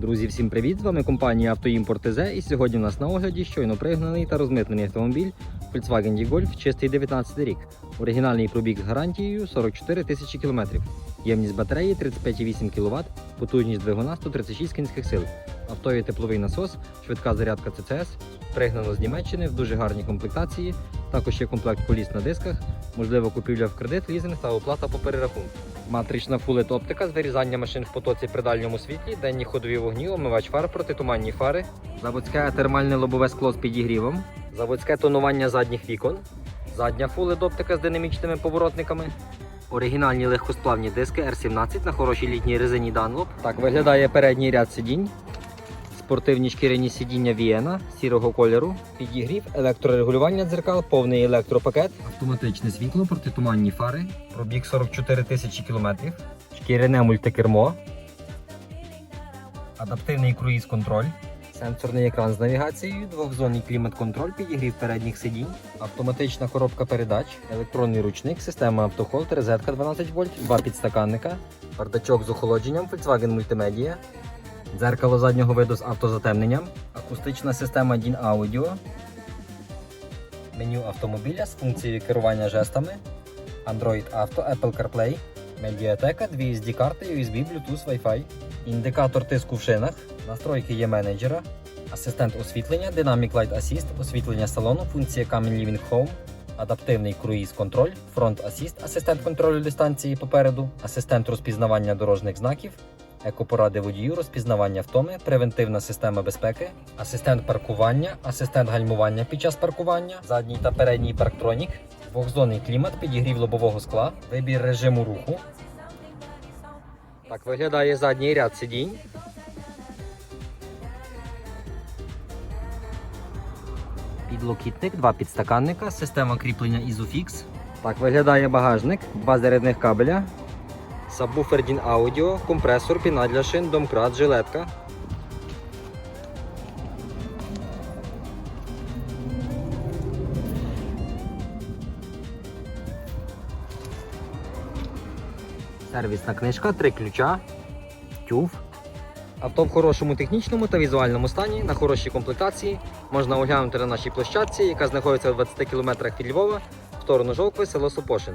Друзі, всім привіт! З вами компанія Автоімпорт ТЗ і сьогодні у нас на огляді щойно пригнаний та розмитнений автомобіль Volkswagen D-Golf чистий 19 рік. Оригінальний пробіг з гарантією 44 тисячі кілометрів. Ємність батареї 35,8 кВт, потужність двигуна 136 кінських сил. автові тепловий насос, швидка зарядка ЦЦС, пригнано з Німеччини в дуже гарній комплектації. Також є комплект коліс на дисках, можливо купівля в кредит, лізинг та оплата по перерахунку. Матрична фулет оптика з вирізання машин в потоці при дальньому світлі, денні ходові вогні, омивач фар, протитуманні фари, заводське термальне лобове скло з підігрівом, заводське тонування задніх вікон, задня фулет оптика з динамічними поворотниками. Оригінальні легкосплавні диски R17 на хорошій літній резині Dunlop. Так виглядає передній ряд сидінь. Спортивні шкіряні сидіння Віена сірого кольору, підігрів, електрорегулювання дзеркал, повний електропакет, автоматичне світло, протитуманні фари, пробіг 44 тисячі кілометрів, шкіряне мультикермо, адаптивний круїз-контроль, сенсорний екран з навігацією, двохзонний клімат-контроль, підігрів передніх сидінь, автоматична коробка передач, електронний ручник, система автохолд, розетка 12 вольт, два підстаканника, бардачок з охолодженням, Volkswagen Multimedia, дзеркало заднього виду з автозатемненням, акустична система DIN Audio, меню автомобіля з функцією керування жестами, Android Auto, Apple CarPlay, медіатека, дві SD-карти, USB, Bluetooth, Wi-Fi, індикатор тиску в шинах, настройки є менеджера, асистент освітлення, Dynamic Light Assist, освітлення салону, функція Camera Living Home, адаптивний круїз-контроль, фронт асіст, асистент контролю дистанції попереду, асистент розпізнавання дорожніх знаків, екопоради водію, розпізнавання втоми, превентивна система безпеки, асистент паркування, асистент гальмування під час паркування, задній та передній парктронік, двохзонний клімат, підігрів лобового скла, вибір режиму руху. Так виглядає задній ряд сидінь. Підлокітник, два підстаканника, система кріплення Isofix. Так виглядає багажник, два зарядних кабеля, сабвуфер DIN Audio, компресор, піна для шин, домкрат, жилетка. Сервісна книжка, три ключа, тюф. Авто в хорошому технічному та візуальному стані, на хорошій комплектації. Можна оглянути на нашій площадці, яка знаходиться в 20 км від Львова, в сторону Жовкви, село Сопошин.